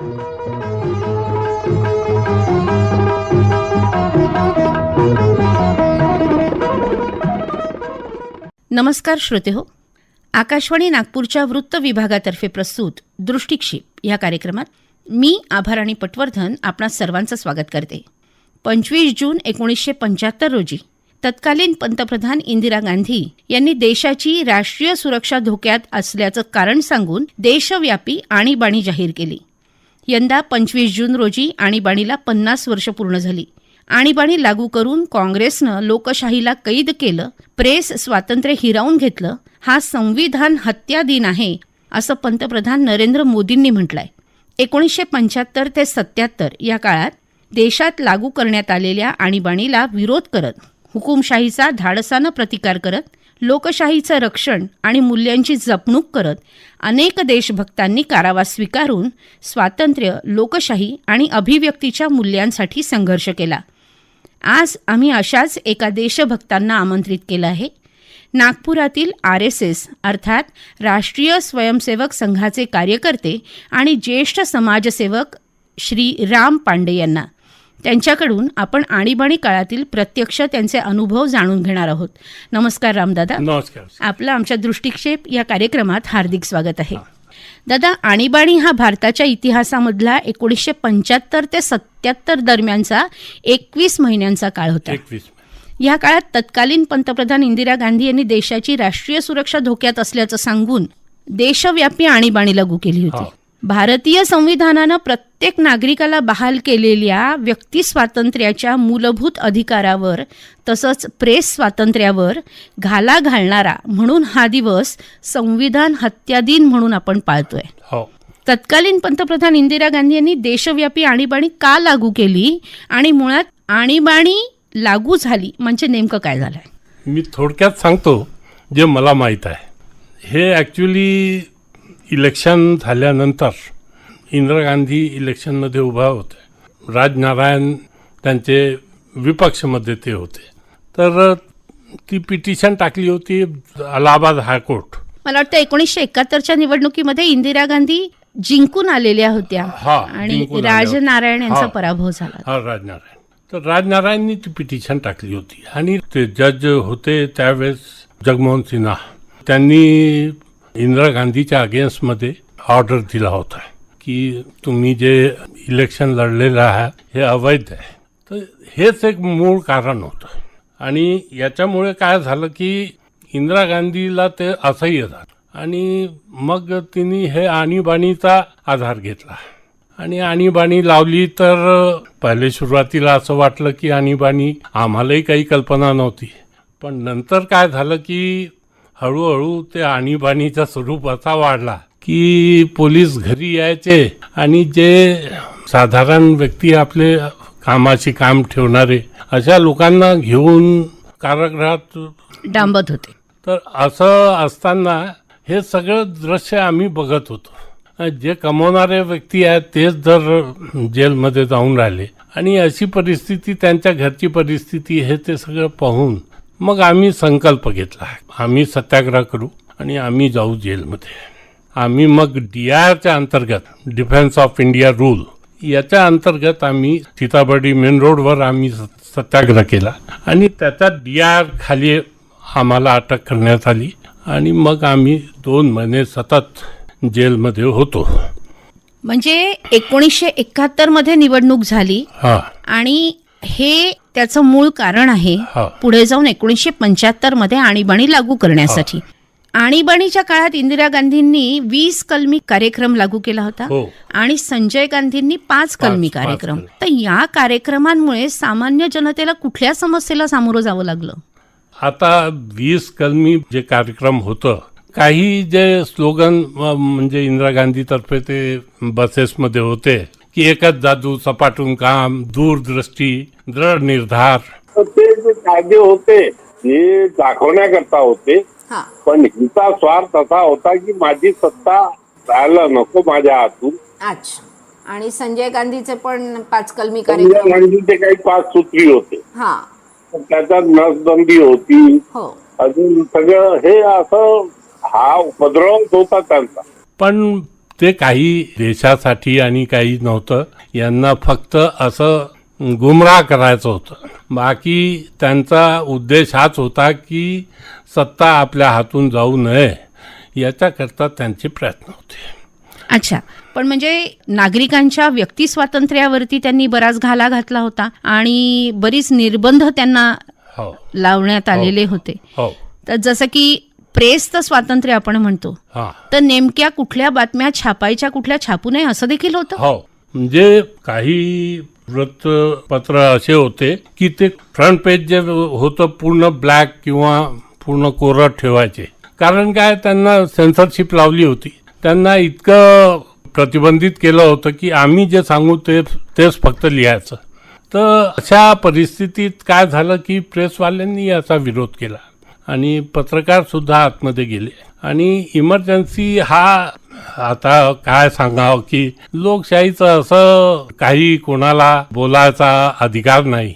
नमस्कार श्रोते हो आकाशवाणी नागपूरच्या वृत्त विभागातर्फे प्रस्तुत दृष्टिक्षेप या कार्यक्रमात मी आभाराणी पटवर्धन आपणा सर्वांचं स्वागत करते. पंचवीस जून एकोणीसशे पंच्याहत्तर रोजी तत्कालीन पंतप्रधान इंदिरा गांधी यांनी देशाची राष्ट्रीय सुरक्षा धोक्यात असल्याचं कारण सांगून देशव्यापी आणीबाणी जाहीर केली. यंदा पंचवीस जून रोजी आणीबाणीला पन्नास वर्ष पूर्ण झाली. आणीबाणी लागू करून काँग्रेसनं लोकशाहीला कैद केलं प्रेस स्वातंत्र्य हिरावून घेतलं हा संविधान हत्या दिन आहे असं पंतप्रधान नरेंद्र मोदींनी म्हटलंय. एकोणीसशे पंच्याहत्तर ते सत्याहत्तर या काळात देशात लागू करण्यात आलेल्या आणीबाणीला विरोध करत हुकुमशाहीचा धाडसानं प्रतिकार करत लोकशाहीचं रक्षण आणि मूल्यांची जपणूक करत अनेक देशभक्तांनी कारावास स्वीकारून स्वातंत्र्य लोकशाही आणि अभिव्यक्तीच्या मूल्यांसाठी संघर्ष केला. आज आम्ही अशाच एका देशभक्तांना आमंत्रित केलं आहे. नागपुरातील आर एस एस अर्थात राष्ट्रीय स्वयंसेवक संघाचे कार्यकर्ते आणि ज्येष्ठ समाजसेवक श्री राम पांडे यांना. त्यांच्याकडून आपण आणीबाणी काळातील प्रत्यक्ष त्यांचे अनुभव जाणून घेणार आहोत. नमस्कार रामदादा. नमस्कार. आपलं आमच्या दृष्टिक्षेप या कार्यक्रमात हार्दिक स्वागत आहे. दादा आणीबाणी हा भारताच्या इतिहासामधला एकोणीसशे पंच्याहत्तर ते सत्याहत्तर दरम्यानचा एकवीस महिन्यांचा काळ होता. या काळात तत्कालीन पंतप्रधान इंदिरा गांधी यांनी देशाची राष्ट्रीय सुरक्षा धोक्यात असल्याचं सांगून देशव्यापी आणीबाणी लागू केली होती. भारतीय संविधानानं प्रत्येक नागरिकाला बहाल केलेल्या व्यक्ती स्वातंत्र्याच्या मूलभूत अधिकारावर तसंच प्रेस स्वातंत्र्यावर घाला घालणारा म्हणून हा दिवस संविधान हत्या दिन म्हणून आपण पाळतोय. हो. तत्कालीन पंतप्रधान इंदिरा गांधी यांनी देशव्यापी आणीबाणी का लागू केली आणि मुळात आणीबाणी लागू झाली म्हणजे नेमकं काय झालंय? मी थोडक्यात सांगतो जे मला माहीत आहे. हे ॲक्च्युली इलेक्शन झाल्यानंतर इंदिरा गांधी इलेक्शनमध्ये उभा होते. राजनारायण त्यांचे विपक्षमध्ये ते होते. तर ती पिटिशन टाकली होती अलाहाबाद हायकोर्ट. मला वाटतं एकोणीसशे एकाहत्तरच्या निवडणुकीमध्ये इंदिरा गांधी जिंकून आलेल्या होत्या. आणि. राजनारायण यांचा. पराभव झाला. हा राजनारायण. तर राजनारायणनी ती पिटिशन टाकली होती. आणि ते जज होते त्यावेळेस जगमोहन सिन्हा. त्यांनी इंदिरा गांधीच्या अगेन्स्टमध्ये ऑर्डर दिला होता की तुम्ही जे इलेक्शन लढलेलं आहात हे अवैध आहे. तर हेच एक मूळ कारण होतं. आणि याच्यामुळे काय झालं की इंदिरा गांधीला ते असह्य झालं. आणि मग तिने हे आणीबाणीचा आधार घेतला. आणि आणीबाणी लावली तर पहिले सुरुवातीला असं वाटलं की आणीबाणी आम्हालाही काही कल्पना नव्हती. पण नंतर काय झालं की हळूहळू ते आणीबाणीचा स्वरूप असा वाढला की पोलीस घरी यायचे आणि जे साधारण व्यक्ती आपले कामाची काम ठेवणारे अशा लोकांना घेऊन कारागृहात डांबत होते. तर असं असताना हे सगळं दृश्य आम्ही बघत होतो. जे कमवणारे व्यक्ती आहेत तेच जर जेलमध्ये जाऊन राहिले. आणि अशी परिस्थिती त्यांच्या घरची परिस्थिती हे ते सगळं पाहून मग आम्ही संकल्प घेतला. आम्ही सत्याग्रह करू आणि आम्ही जाऊ जेलमध्ये. आम्ही मग डी आरच्या अंतर्गत डिफेन्स ऑफ इंडिया रूल याच्या अंतर्गत आम्ही सीताबर्डी मेन रोडवर आम्ही सत्याग्रह केला. आणि त्याच्यात डी आर खाली आम्हाला अटक करण्यात आली आणि मग आम्ही दोन महिने सतत जेलमध्ये होतो. म्हणजे एकोणीसशे एकाहत्तरमध्ये निवडणूक झाली आणि हे त्याचं मूळ कारण आहे. पुढे जाऊन एकोणीसशे पंच्याहत्तरमध्ये आणीबाणी लागू करण्यासाठी आणीबाणीच्या काळात इंदिरा गांधींनी वीस कलमी कार्यक्रम लागू केला होता हो. आणि संजय गांधींनी पाच कलमी कार्यक्रम. तर या कार्यक्रमांमुळे सामान्य जनतेला कुठल्या समस्येला सामोरं जावं लागलं आता वीस कलमी जे कार्यक्रम होतं काही जे स्लोगन म्हणजे इंदिरा गांधीतर्फे ते बसेसमध्ये होते की एकच जादू सपाटून काम दूरदृष्टी दृढ निर्धार तर ते जे कायदे होते ते दाखवण्याकरता होते. पण हिचा स्वार्थ असा होता की माझी सत्ता राहायला नको माझ्या हातून. अच्छा. आणि संजय गांधीचे पण पाच कलमी संजय कार्यक्रम गांधीचे काही पाच सूत्री होते. हा. पण त्याच्यात नसबंदी होती. हो. अजून सगळं हे असं हा उपद्रव होता त्यांचा. पण ते काही देशासाठी आणि काही नव्हतं. यांना फक्त असं गुमराह करायचं होतं. बाकी त्यांचा उद्देश हाच होता की सत्ता आपल्या हातून जाऊ नये. याच्याकरता त्यांचे प्रयत्न होते. अच्छा. पण म्हणजे नागरिकांच्या व्यक्ती स्वातंत्र्यावरती त्यांनी बराच घाला घातला होता आणि बरीच निर्बंध त्यांना हो. लावण्यात आलेले होते. हो. तर जसं की प्रेसचं स्वातंत्र्य आपण म्हणतो. हां. तर नेमक्या कुठल्या बातम्या छापायच्या कुठल्या छापू नये असं देखील होतं? हो. म्हणजे काही वृत्तपत्र असे होते की ते फ्रंट पेज जे होतं पूर्ण ब्लॅक किंवा पूर्ण कोरड ठेवायचे. कारण काय त्यांना सेन्सरशिप लावली होती. त्यांना इतकं प्रतिबंधित केलं होतं की आम्ही जे सांगू ते तेच फक्त लिहायचं. तर अशा परिस्थितीत काय झालं की प्रेसवाल्यांनी याचा विरोध केला. आणि पत्रकारसुद्धा आतमध्ये गेले. आणि इमर्जन्सी हा आता काय सांगावं की लोकशाहीचं असं काही कोणाला बोलायचा अधिकार नाही.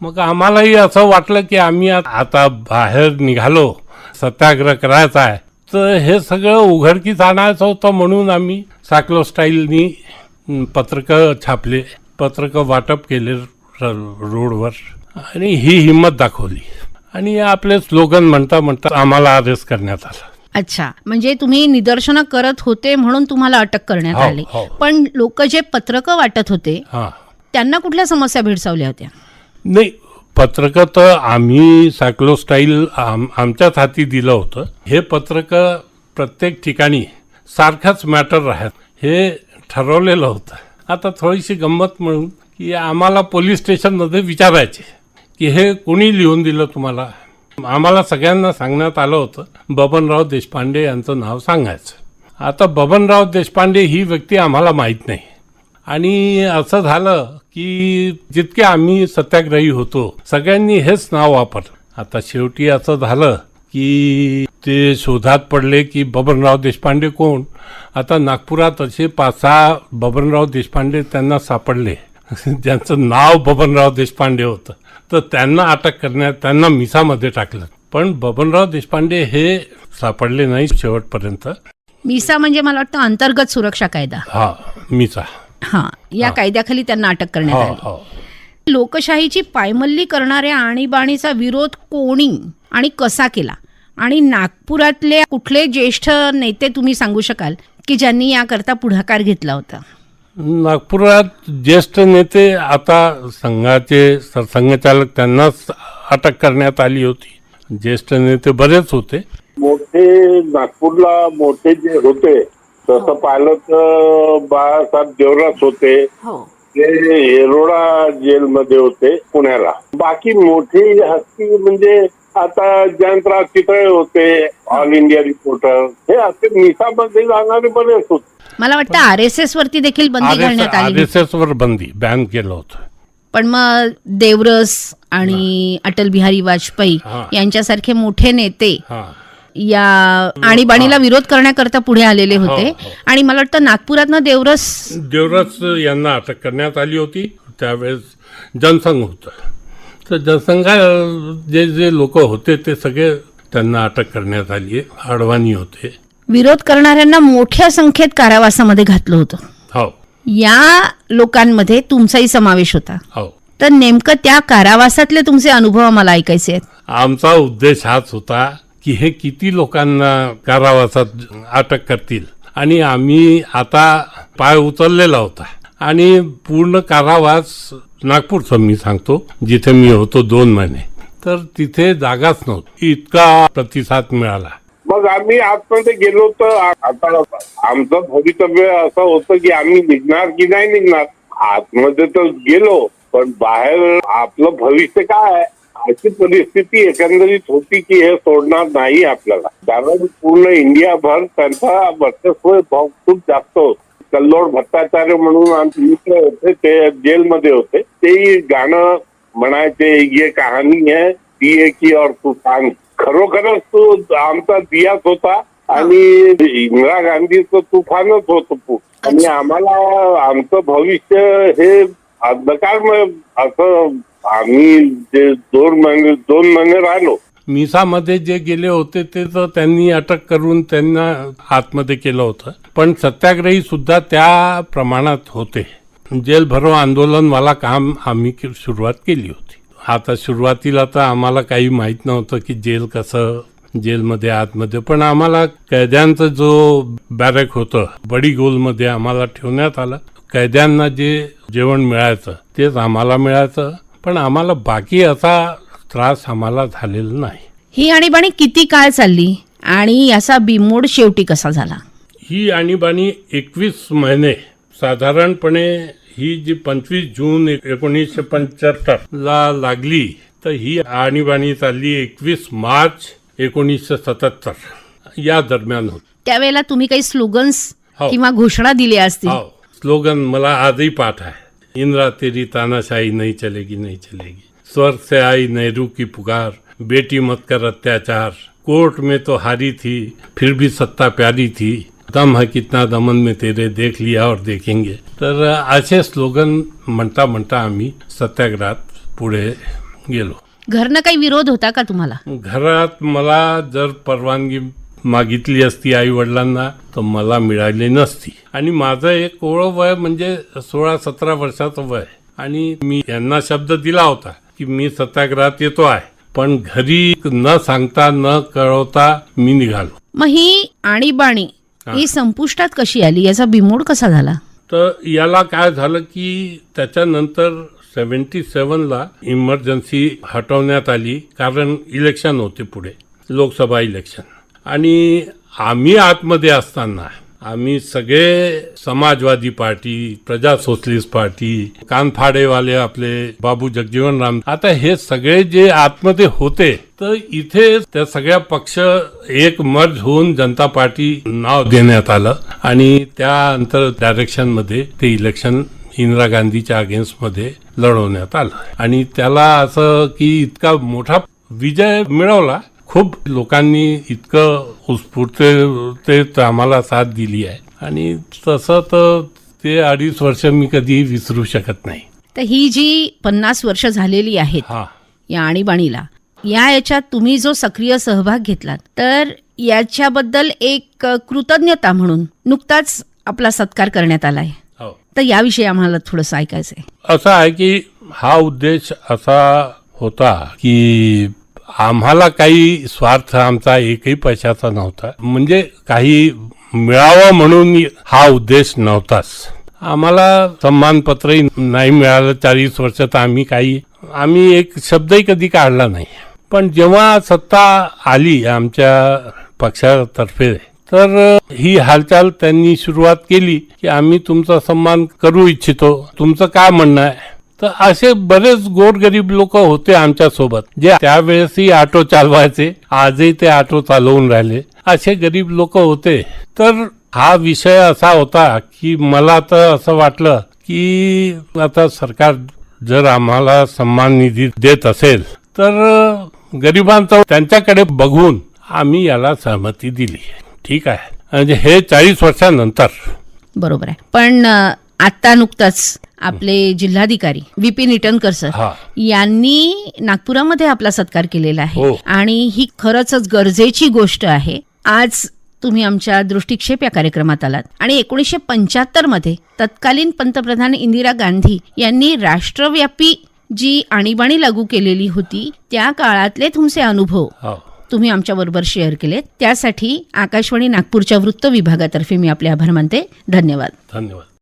मग आम्हालाही असं वाटलं की आम्ही आता बाहेर निघालो सत्याग्रह करायचा आहे. तर हे सगळं उघडकीस आणायचं होतं म्हणून आम्ही सायक्लो स्टाईलनी पत्रकं छापले पत्रकं वाटप केले रोडवर. आणि ही हिंमत दाखवली. आणि आपले स्लोगन म्हणता म्हणता आम्हाला अरेस्ट करण्यात आलं. अच्छा. म्हणजे तुम्ही निदर्शनं करत होते म्हणून तुम्हाला अटक करण्यात हो, आली. हो. पण लोक जे पत्रकं वाटत होते हां. त्यांना कुठल्या समस्या भेडसावल्या होत्या? नाही पत्रकं तर आम्ही सायक्लो स्टाईल आम आमच्याच हाती दिलं होतं. हे पत्रकं प्रत्येक ठिकाणी सारखंच मॅटर राहत. हे ठरवलेलं होतं. आता थोडीशी गंमत म्हणून की आम्हाला पोलीस स्टेशनमध्ये विचारायचे. की हे कोणी लिहून दिलं तुम्हाला? आम्हाला सगळ्यांना सांगण्यात आलं होतं बबनराव देशपांडे यांचं नाव सांगायचं. आता बबनराव देशपांडे ही व्यक्ती आम्हाला माहीत नाही. आणि असं झालं की जितके आम्ही सत्याग्रही होतो सगळ्यांनी हेच नाव वापरलं. आता शेवटी असं झालं की ते शोधात पडले की बबनराव देशपांडे कोण? आता नागपुरात असे पाच सहा बबनराव देशपांडे त्यांना सापडले. ज्यांचं नाव बबनराव देशपांडे होतं. तर त्यांना अटक करण्यात त्यांना मिसामध्ये टाकलं. पण बबनराव देशपांडे हे सापडले नाही शेवटपर्यंत. मिसा म्हणजे मला वाटतं अंतर्गत सुरक्षा कायदा. हा मिसा. हा या कायद्याखाली त्यांना अटक करण्यात आली. हो. लोकशाहीची पायमल्ली करणाऱ्या आणीबाणीचा विरोध कोणी आणि कसा केला? आणि नागपुरातले कुठले ज्येष्ठ नेते तुम्ही सांगू शकाल की ज्यांनी याकरता पुढाकार घेतला होता? नागपुरात ज्येष्ठ नेते आता संघाचे सरसंघचालक त्यांनाच अटक करण्यात आली होती. ज्येष्ठ नेते बरेच होते. मोठे नागपूरला मोठे जे होते तसं पाहिलं तर बाळासाहेब देवरास होते. हो. ते येरोडा जेलमध्ये होते पुण्याला. बाकी मोठी हस्ती म्हणजे आता जयंतराव चितळे होते ऑल इंडिया रिपोर्टर हे असे मिसामध्ये जाणारे बरेच होते. मला वाटतं आर एस एस वरती देखील बंदी घालण्यात आर आली एस एस वर बंदी बॅन केलं होतं. पण मग देवरस आणि अटल बिहारी वाजपेयी हा. यांच्यासारखे मोठे नेते हा. या आणीबाणीला विरोध करण्याकरता पुढे आलेले होते. हो. आणि मला वाटतं नागपुरातनं देवरस देवराज यांना अटक करण्यात आली होती. त्यावेळेस जनसंघ होतं. तर जनसंघा जे जे लोक होते ते सगळे त्यांना अटक करण्यात आली अडवाणी होते. विरोध करणाऱ्यांना मोठ्या संख्येत कारावासामध्ये घातलं होतं. हो. या लोकांमध्ये तुमचाही समावेश होता. हो. तर नेमकं त्या कारावासातले तुमचे अनुभव आम्हाला ऐकायचे आहेत. आमचा उद्देश हाच होता की हे किती लोकांना कारावासात अटक करतील. आणि आम्ही आता पाय उचललेला होता. आणि पूर्ण कारावास नागपूरचं मी सांगतो जिथे मी होतो दोन महिने. तर तिथे जागाच नव्हती. इतका प्रतिसाद मिळाला. मग आम्ही आजपर्यंत गेलो तर आता आमचं भवितव्य असं होतं की आम्ही निघणार की नाही निघणार? आतमध्ये तर गेलो पण बाहेर आपलं भविष्य काय आहे? अशी परिस्थिती एकंदरीत होती की हे सोडणार नाही आपल्याला. कारण पूर्ण इंडियाभर त्यांचा वर्चस्व भाव खूप जास्त होतो. कल्लोळ भट्टाचार्य म्हणून आमचे मित्र होते ते जेलमध्ये होते. तेही गाणं म्हणायचे ये कहाणी है दिये की और तूफान. खरोखरच तो आमचा दियाच होता आणि इंदिरा गांधीचं तुफानच होतं आणि आम्हाला आमचं भविष्य हे अंधकारमय असं आम्ही जे दोन महिने दोन महिने राहिलो. मिसामध्ये जे गेले होते ते तर त्यांनी अटक करून त्यांना आतमध्ये केलं होतं. पण सत्याग्रही सुद्धा त्या प्रमाणात होते. जेल भरो आंदोलनवाला काम आम्ही सुरुवात केली होती. आता सुरुवातीला तर आम्हाला काही माहीत नव्हतं की जेल कसं जेलमध्ये आतमध्ये पण आम्हाला कैद्यांचं जो बॅरेक होतं बडी गोलमध्ये आम्हाला ठेवण्यात आलं. कैद्यांना जे जेवण मिळायचं तेच आम्हाला मिळायचं. पण आम्हाला बाकी असा त्रास आम्हाला झालेला नाही. ही आणीबाणी किती काळ चालली आणि याचा बिमोड शेवटी कसा झाला? ही आणीबाणी एकवीस महिने. साधारणपणे ही जी पंचवीस जून एक- एकोणीसशे पंच्याहत्तर ला लागली तर ही आणीबाणी चालली एकवीस मार्च एकोणीसशे सत्याहत्तर या दरम्यान होती. त्यावेळेला तुम्ही काही स्लोगन्स हो. किंवा घोषणा दिल्या असतील? हो. स्लोगन मला आजही पाठ आहे. इंदिरा तेरी तानाशाही नहीं चलेगी नहीं चलेगी. स्वर से आई नेहरू की पुकार। बेटी मत कर अत्याचार। कोर्ट में तो हारी थी फिर भी सत्ता प्यारी थी। दम है कितना दमन में तेरे देख लिया और देखेंगे। तर असे स्लोगन म्हणता म्हणता आम्ही सत्याग्रहात पुढे गेलो। घरनं काही विरोध होता का तुम्हाला? घरात मला जर परवानगी मागितली असती आई वडिलांना तर मला मिळाली नसती. आणि माझं एक ओळ वय म्हणजे सोळा सतरा वर्षाचं वय. आणि मी यांना शब्द दिला होता. की मी सत्याग्रहात येतो आहे. पण घरी न सांगता न कळवता मी निघालो. मग ही आणीबाणी ही. संपुष्टात कशी आली? याचा बिमोड कसा झाला? तर याला काय झालं की त्याच्यानंतर सेवन्टी सेवनला इमर्जन्सी हटवण्यात आली कारण इलेक्शन होते पुढे लोकसभा इलेक्शन आणि आम्ही आतमध्ये असताना आम्ही सगळे Samajwadi party Praja socialist party कानफाडेवाले आपले बाबू जगजीवन राम आता हे सगळे जे आतमध्ये होते तर इथे त्या सगळ्या पक्ष एक मर्ज होऊन जनता पार्टी नाव देण्यात आलं. आणि त्यानंतर डायरेक्शनमध्ये ते इलेक्शन इंदिरा गांधीच्या अगेन्स्टमध्ये लढवण्यात आलं. आणि त्याला असं की इतका मोठा विजय मिळवला खूप लोकांनी इतकं उत्स्फूर्त आम्हाला साथ दिली आहे. आणि तसं तर ते अडीच वर्ष मी कधी विसरू शकत नाही. तर ही जी पन्नास वर्ष झालेली आहेत या आणीबाणीला या याच्यात तुम्ही जो सक्रिय सहभाग घेतलात तर याच्याबद्दल एक कृतज्ञता म्हणून नुकताच आपला सत्कार करण्यात आलाय. हो. तर याविषयी आम्हाला थोडंसं ऐकायचं आहे असं आहे की हा उद्देश असा होता की आम्हाला काही स्वार्थ आमचा एकही पैशाचा नव्हता. म्हणजे काही मिळावं म्हणून हा उद्देश नव्हताच. आम्हाला सन्मानपत्रही नाही मिळालं. चाळीस वर्ष तर आम्ही काही आम्ही एक शब्दही कधी काढला नाही. पण जेव्हा सत्ता आली आमच्या पक्षातर्फे तर ही हालचाल त्यांनी सुरुवात केली की आम्ही तुमचा सन्मान करू इच्छितो. तुमचं काय म्हणणं आहे? तर असे बरेच गोरगरीब लोक होते आमच्यासोबत जे त्यावेळेसही ऑटो चालवायचे आजही ते ऑटो चालवून राहिले. असे गरीब लोक होते. तर हा विषय असा होता की मला तर असं वाटलं की आता सरकार जर आम्हाला सन्मान निधी देत असेल तर गरिबांचा त्यांच्याकडे बघून आम्ही याला सहमती दिली. ठीक आहे. म्हणजे हे चाळीस वर्षानंतर. बरोबर आहे. पण आता नुकताच आपले जिल्हाधिकारी विपिन इटनकर सर हा. यांनी नागपुरामध्ये आपला सत्कार केलेला आहे. हो. आणि ही खरंच गरजेची गोष्ट आहे. आज तुम्ही आमच्या दृष्टिक्षेप या कार्यक्रमात आलात. आणि एकोणीसशे पंच्याहत्तरमध्ये तत्कालीन पंतप्रधान इंदिरा गांधी यांनी राष्ट्रव्यापी जी आणीबाणी लागू केलेली होती त्या काळातले तुमचे अनुभव हो. तुम्ही आमच्याबरोबर शेअर केलेत. त्यासाठी आकाशवाणी नागपूरच्या वृत्त विभागातर्फे मी आपले आभार मानते. धन्यवाद. धन्यवाद.